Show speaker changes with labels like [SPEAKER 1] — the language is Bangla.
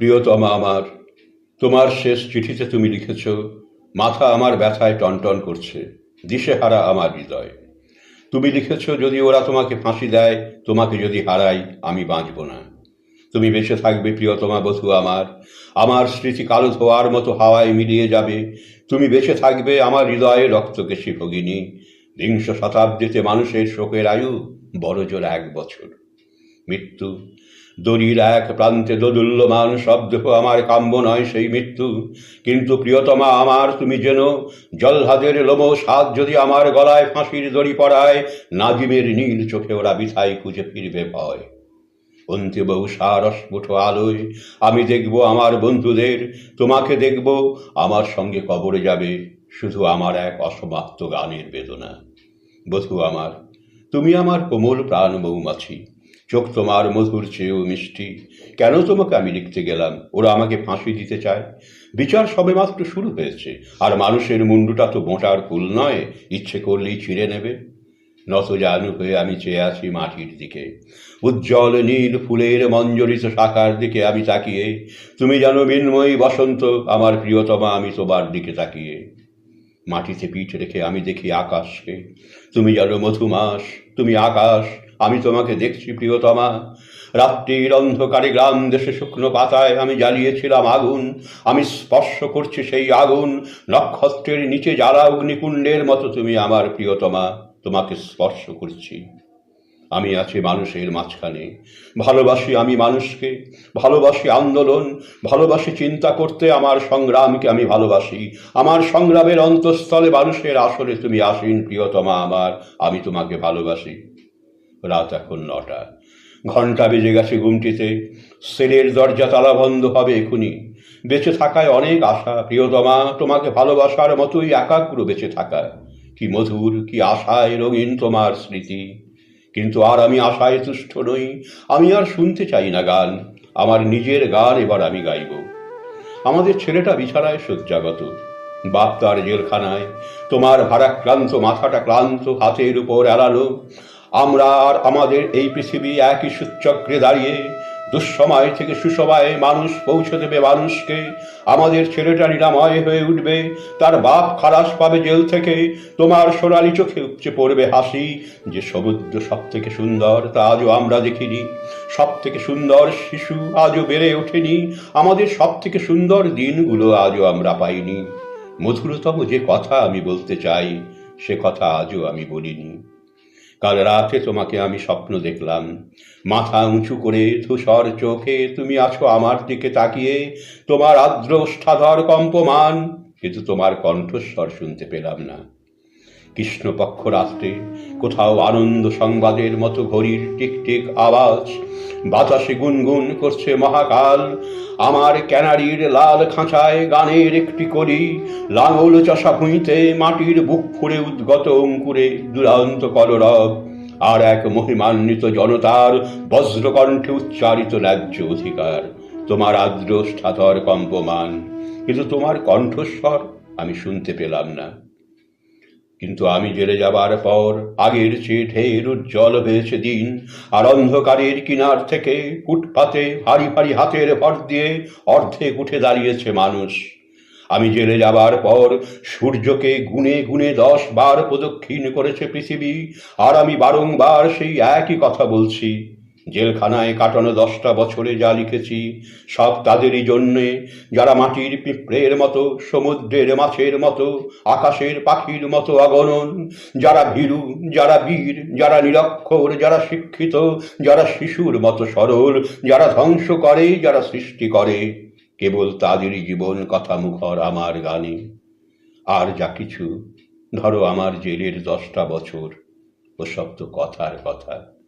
[SPEAKER 1] প্রিয়তমা আমার, তোমার শেষ চিঠিতে তুমি লিখেছ, মাথা আমার ব্যথায় টনটন করছে, দিশেহারা আমার হৃদয়। তুমি লিখেছ, যদি ওরা তোমাকে ফাঁসি দেয়, তোমাকে যদি হারাই, আমি বাঁচব না। তুমি বেঁচে থাকবে, প্রিয়তমা বধূ আমার আমার স্মৃতি কালো ধোয়ার মতো হাওয়ায় মিলিয়ে যাবে। তুমি বেঁচে থাকবে, আমার হৃদয়ে রক্তকেশী ভগিনী। বিংশ শতাব্দীতে মানুষের শোকের আয়ু বড় জোর এক বছর। মৃত্যু দড়ির এক প্রান্তে দোদুল্যমান শব্দ, আমার কাম্য নয় সেই মৃত্যু। কিন্তু প্রিয়তমা আমার, তুমি যেন জলহাদের লোম সাত যদি আমার গলায় ফাঁসির দড়ি পড়ায় নাজিমের নীল চোখে ওরা বিথাই খুঁজে ফিরবে ভয়। উষার অস্ফুট আলোয়, আমি দেখব আমার বন্ধুদের, তোমাকে দেখব, আমার সঙ্গে কবরে যাবে, শুধু আমার এক অসমাপ্ত গানের বেদনা। বধু আমার, তুমি আমার কোমল প্রাণ মৌমাছি চোখ তোমার মধুর চেয়েও মিষ্টি। কেন তোমাকে আমি লিখতে গেলাম? ওরা আমাকে ফাঁসি দিতে চায়। বিচার সবেমাত্র শুরু হয়েছে। আর মানুষের মুন্ডুটা তো মোটার ফুল নয়, ইচ্ছে করলেই ছিঁড়ে নেবে। নত জানু হয়ে আমি চেয়ে আছি মাটির দিকে। উজ্জ্বল নীল ফুলের মঞ্জরিত শাখার দিকে আমি তাকিয়ে। তুমি জানো মিন্ময়ী বসন্ত, আমার প্রিয়তমা, আমি তোমার দিকে তাকিয়ে। মাটিতে পিঠ রেখে আমি দেখি আকাশকে। তুমি জানো মধুমাস, তুমি আকাশ আমি তোমাকে দেখছি, প্রিয়তমা। রাত্রির অন্ধকারে গ্রাম দেশে শুকনো পাতায় আমি জ্বালিয়েছিলাম আগুন। আমি স্পর্শ করছি সেই আগুন। নক্ষত্রের নিচে জ্বালা অগ্নিকুণ্ডের মতো তুমি আমার প্রিয়তমা, তোমাকে স্পর্শ করছি। আমি আছি মানুষের মাঝখানে। ভালোবাসি আমি মানুষকে, ভালোবাসি আন্দোলন, ভালোবাসি চিন্তা করতে আমার সংগ্রামকে আমি ভালোবাসি। আমার সংগ্রামের অন্তঃস্থলে মানুষের আসলে তুমি আসীন, প্রিয়তমা আমার। আমি তোমাকে ভালোবাসি। রাত এখন নটা। ঘণ্টা বেজে গেছে ঘুমটিতে। সেলের দরজা তালা বন্ধ হবে এখুনি। বেঁচে থাকায় অনেক আশা। প্রিয়তমা, তোমাকে ভালোবাসার মতোই একাগ্র বেঁচে থাকা কি মধুর, কি আশায় রঙিন তোমার স্মৃতি। কিন্তু আর আমি আশায় তুষ্ট নই। আমি আর শুনতে চাই না গান। আমার নিজের গান এবার আমি গাইব। আমাদের ছেলেটা বিছানায় শয্যাগত। বাপ তার জেলখানায়। তোমার ভারাক্রান্ত মাথাটা ক্লান্ত হাতের উপর এড়ানো আমরা আর আমাদের এই পৃথিবী একই সূচক্রে দাঁড়িয়ে, দুঃসময় থেকে সুসময়ে মানুষ পৌঁছে দেবে মানুষকে। আমাদের ছেলেটা নিরাময় হয়ে উঠবে, তার বাপ খালাস পাবে জেল থেকে, তোমার সোনালি চোখে উপচে পড়বে হাসি, যে সমুদ্র সব থেকে সুন্দর তা আজও আমরা দেখিনি। সব থেকে সুন্দর শিশু আজও বেড়ে ওঠেনি, আমাদের সব থেকে সুন্দর দিনগুলো আজও আমরা পাইনি। মধুরতম যে কথা আমি বলতে চাই, সে কথা আজও আমি বলিনি। কাল রাতে তোমাকে আমি স্বপ্ন দেখলাম। মাথা উঁচু করে ধূসর চোখে তুমি আছো আমার দিকে তাকিয়ে। তোমার আর্দ্র ওষ্ঠাধর কম্পমান, কিন্তু তোমার কণ্ঠস্বর শুনতে পেলাম না। কৃষ্ণপক্ষ রাত্রে কোথাও আনন্দ সংবাদের মতো ঘড়ির টিকটিক আওয়াজ, বাতাসে গুনগুন করছে মহাকাল, আমার ক্যানারির লাল খাঁচায় গানের একটি করি লাঙল চষা ভুঁইতে মাটির বুক ফুড়ে উদ্গত অঙ্কুরে দুরান্ত কলরব, আর এক মহিমান্বিত জনতার বজ্রকণ্ঠে উচ্চারিত ন্যায্য অধিকার, তোমার আর্দ্র স্থাতর কম্পমান। কিন্তু তোমার কণ্ঠস্বর আমি শুনতে পেলাম না। কিন্তু আমি জেলে যাবার পর আগের চেয়ে ঢের উজ্জ্বল হয়েছে দিন আর অন্ধকারের কিনার থেকে ফুটপাতে ভারী ভারী হাতের ভর দিয়ে অর্ধেক উঠে দাঁড়িয়েছে মানুষ। আমি জেলে যাবার পর সূর্যকে গুনে গুনে দশ বার প্রদক্ষিণ করেছে পৃথিবী, আর আমি বারংবার সেই একই কথা বলছি। জেলখানায় কাটানো দশটা বছরে যা লিখেছি, সব তাদেরই জন্যে, যারা মাটির পিঁপড়ের মতো, সমুদ্রের মাছের মতো, আকাশের পাখির মতো অগণন যারা ভীরু, যারা বীর, যারা নিরক্ষর, যারা শিক্ষিত, যারা শিশুর মতো সরল, যারা ধ্বংস করে, যারা সৃষ্টি করে, কেবল তাদেরই জীবন কথা মুখর আমার গানে। আর যা কিছু, ধরো আমার জেলের দশটা বছর ওসব তো কথার কথা।